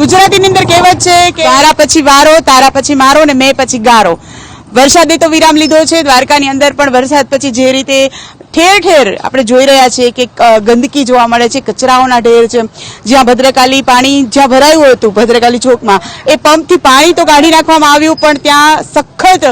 ગુજરાતીની અંદર કહેવત છે કે તારા પછી વારો, તારા પછી મારો ને મેં પછી ગારો. વરસાદે તો વિરામ લીધો છે, દ્વારકાની અંદર પણ વરસાદ પછી જે રીતે ઠેર ઠેર આપણે જોઈ રહ્યા છીએ કે ગંદકી જોવા મળે છે, કચરાઓના ઢેર છે. જ્યાં ભદ્રકાલી પાણી જ્યાં ભરાયું હતું, ભદ્રકાલી ચોકમાં. એ પંપથી પાણી તો કાઢી નાખવામાં આવ્યું, પણ ત્યાં સખત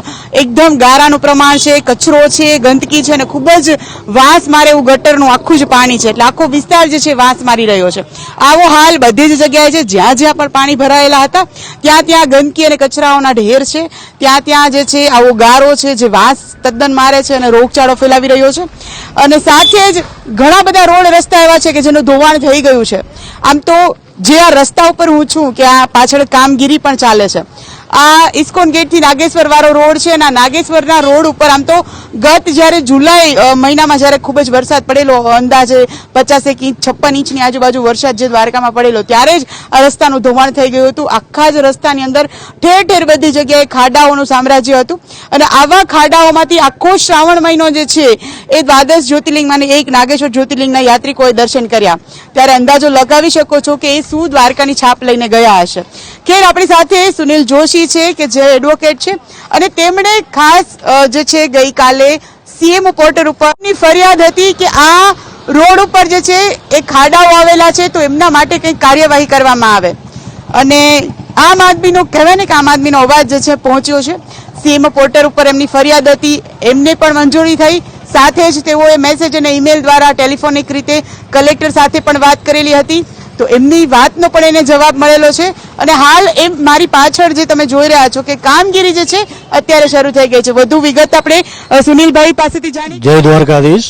એકદમ ગારાનું પ્રમાણ છે, કચરો છે, ગંદકી છે, અને ખૂબ જ વાંસ મારે એવું ગટરનું આખું જ પાણી છે. એટલે આખો વિસ્તાર જે છે, વાંસ મારી રહ્યો છે. આવો હાલ બધી જ જગ્યાએ છે જ્યાં જ્યાં પણ પાણી ભરાયેલા હતા, ત્યાં ત્યાં ગંદકી અને કચરાઓના ઢેર છે. ત્યાં ત્યાં જે છે, આવો ગારો છે, જે વાસ તદ્દન મારે છે અને રોગચાળો ફેલાવી રહ્યો છે. અને સાથે જ ઘણા બધા રોડ રસ્તા એવા છે કે જેનું ધોવાણ થઈ ગયું છે. આમ તો જે આ રસ્તા ઉપર હું છું, કે આ પાછળ કામગીરી પણ ચાલે છે. આ ઇસ્કોન ગેટથી નાગેશ્વર વાળો રોડ છે અને નાગેશ્વરના રોડ ઉપર આમ તો ગત જ્યારે જુલાઈ મહિનામાં જ્યારે ખૂબ જ વરસાદ પડેલો અંદાજે પચાસેક ઇંચ, છપ્પન ઇંચની આજુબાજુ વરસાદ જે દ્વારકામાં પડેલો, ત્યારે જ આ રસ્તાનું ધોવાણ થઈ ગયું હતું. આખા જ રસ્તાની અંદર ઠેર ઠેર બધી જગ્યાએ ખાડાઓનું સામ્રાજ્ય હતું. અને આવા ખાડાઓમાંથી આખો શ્રાવણ મહિનો જે છે, એ દ્વાદશ જ્યોતિર્લિંગમાંની એક નાગેશ્વર જ્યોતિર્લિંગના યાત્રિકોએ દર્શન કર્યા. ત્યારે અંદાજો લગાવી શકો છો કે એ શું દ્વારકાની છાપ લઈને ગયા હશે. ખેર આપણી સાથે સુનિલ જોશી છે કે જે એડવોકેટ છે. અને તેમણે ખાસ જે છે ગઈકાલે સીએમ પોર્ટર ઉપરની ફરિયાદ હતી કે આ રોડ ઉપર જે છે એ ખાડાઓ આવેલા છે તો એમના માટે કંઈક કાર્યવાહી કરવામાં આવે. અને આમ આદમીનો, કહેવાય ને કે આમ આદમીનો અવાજ જે છે પહોંચ્યો છે. સીએમ પોર્ટર ઉપર એમની ફરિયાદ હતી, એમને પણ મંજૂરી થઈ. સાથે જ તેઓએ મેસેજ અને ઈમેલ દ્વારા ટેલિફોનિક રીતે કલેક્ટર સાથે પણ વાત કરેલી હતી. તો એમની વાતનો પણ એને જવાબ મળેલો છે. અને હાલ એમ મારી પાછળ જે તમે જોઈ રહ્યા છો કે કામગીરી જે છે, અત્યારે શરૂ થઈ ગઈ છે. વધુ વિગત આપણે સુનિલભાઈ પાસેથી જાણી જય દ્વારકાધીશ.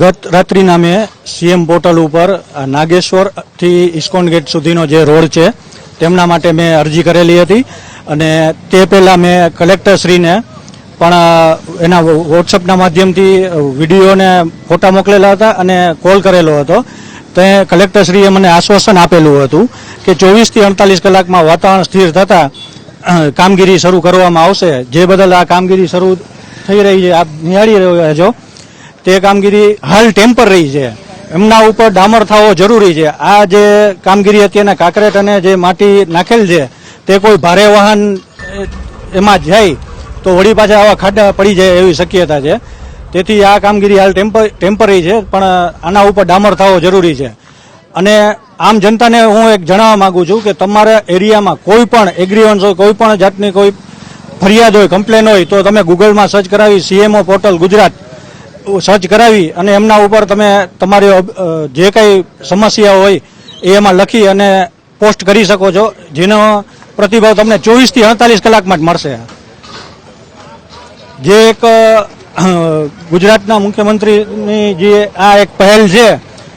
ગત રાત્રિના મેં સીએમ પોર્ટલ ઉપર નાગેશ્વરથી નાગેશ્વર ઇસ્કોન ગેટ સુધીનો જે રોડ છે, તેમના માટે મેં અરજી કરેલી હતી. અને તે પહેલાં મેં કલેક્ટરશ્રીને પણ એના વોટ્સઅપના માધ્યમથી વીડિયો અને ફોટા મોકલેલા હતા અને કોલ કરેલો હતો. તે કલેક્ટરશ્રીએ મને આશ્વાસન આપેલું હતું કે ચોવીસથી અડતાલીસ કલાકમાં વાતાવરણ સ્થિર થતાં કામગીરી શરૂ કરવામાં આવશે. જે બદલ આ કામગીરી શરૂ થઈ રહી છે, આપ નિહાળી રહ્યા છો. તે કામગીરી હાલ ટેમ્પરરી છે. એમના ઉપર ડામર થવો જરૂરી છે. આ જે કામગીરી અત્યારના કાંકરેટ અને જે માટી નાખેલ છે, તે કોઈ ભારે વાહન એમાં જાય તો વળી પાછા આવા ખાડા પડી જાય એવી શક્યતા છે. તેથી આ કામગીરી હાલ ટેમ્પર ટેમ્પરરી છે, પણ આના ઉપર ડામર થવો જરૂરી છે. અને આમ જનતાને હું એક જણાવવા માંગુ છું કે તમારા એરિયામાં કોઈ પણ એગ્રીવન્સ હોય, કોઈ પણ જાતની કોઈ ફરિયાદ હોય કમ્પ્લેન હોય, તો તમે ગૂગલમાં સર્ચ કરાવી સીએમઓ પોર્ટલ ગુજરાત સર્ચ કરાવી અને એમના ઉપર તમે તમારી જે કંઈ સમસ્યા હોય, એ એમાં લખી અને પોસ્ટ કરી શકો છો, જેનો પ્રતિભાવ તમને ચોવીસથી અડતાલીસ કલાકમાં જ મળશે. જે એક ગુજરાતના મુખ્યમંત્રીની જે આ એક પહેલ છે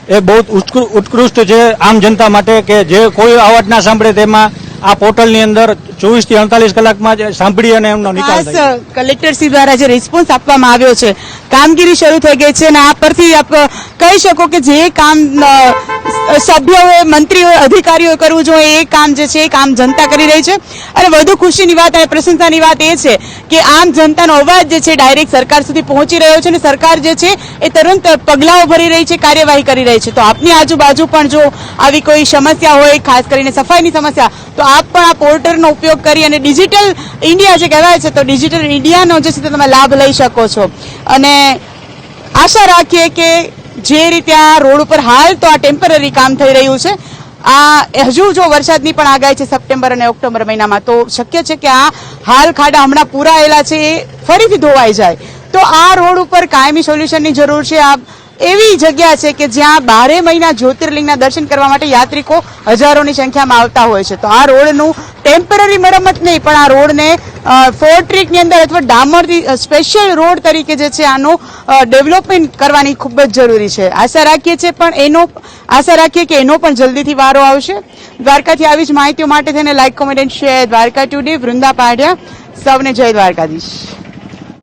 એ બહુ ઉત્કૃ- ઉત્કૃષ્ટ છે આમ જનતા માટે કે જે કોઈ અવાજ ના સાંભળે તેમાં આ પોર્ટલની અંદર ચોવીસથી અડતાલીસ કલાકમાં જ સાંભળી અને એમનો નિકાલ કલેક્ટરશ્રી દ્વારા જે રિસ્પોન્સ આપવામાં આવ્યો છે કામગીરી શરૂ થઈ ગઈ છે અને આ પરથી આપ કહી શકો કે જે કામ સભ્યોએ, મંત્રીઓએ, અધિકારીઓએ કરવું જોઈએ. એ કામ જે છે, એ કામ જનતા કરી રહી છે. અને વધુ ખુશીની વાત અને પ્રશંસાની વાત એ છે કે આમ જનતાનો અવાજ જે છે, ડાયરેક્ટ સરકાર સુધી પહોંચી રહ્યો છે અને સરકાર જે છે, એ તુરંત પગલાઓ ભરી રહી છે, કાર્યવાહી કરી રહી છે. તો આપની આજુબાજુ પણ જો આવી કોઈ સમસ્યા હોય, ખાસ કરીને સફાઈની સમસ્યા, તો આપ પણ આ પોર્ટલનો ઉપયોગ કરી અને ડિજિટલ ઇન્ડિયા જે કહેવાય છે, તો ડિજિટલ ઇન્ડિયાનો જે છે, તમે લાભ લઈ શકો છો. અને આશા રાખીએ કે જે રીતે આ રોડ ઉપર હાલ તો આ ટેમ્પરરી કામ થઈ રહ્યું છે. આ હજુ જો વરસાદની પણ આગાહી છે સપ્ટેમ્બર અને ઓક્ટોબર મહિનામાં, તો શક્ય છે કે આ હાલ ખાડા હમણાં પૂરાયેલા છે એ ફરીથી ધોવાઈ જાય. તો આ રોડ ઉપર કાયમી સોલ્યુશનની જરૂર છે. આ એવી જગ્યા છે કે જ્યાં બારે મહિના જ્યોતિર્લિંગના દર્શન કરવા માટે યાત્રિકો હજારોની સંખ્યામાં આવતા હોય છે. તો આ રોડનું ટેમ્પરરી મરમત નહીં, પણ આ રોડને ફોર ટ્રીકની અંદર અથવા ડામરથી સ્પેશિયલ રોડ તરીકે જે છે આનું ડેવલપમેન્ટ કરવાની ખૂબ જ જરૂરી છે. આશા રાખીએ છીએ પણ એનો, આશા રાખીએ કે એનો પણ જલ્દીથી વારો આવશે. દ્વારકાથી આવી જ માહિતીઓ માટે થઈને like comment share Dwarka today Vrunda Padhya સૌને જય દ્વારકાધીશ.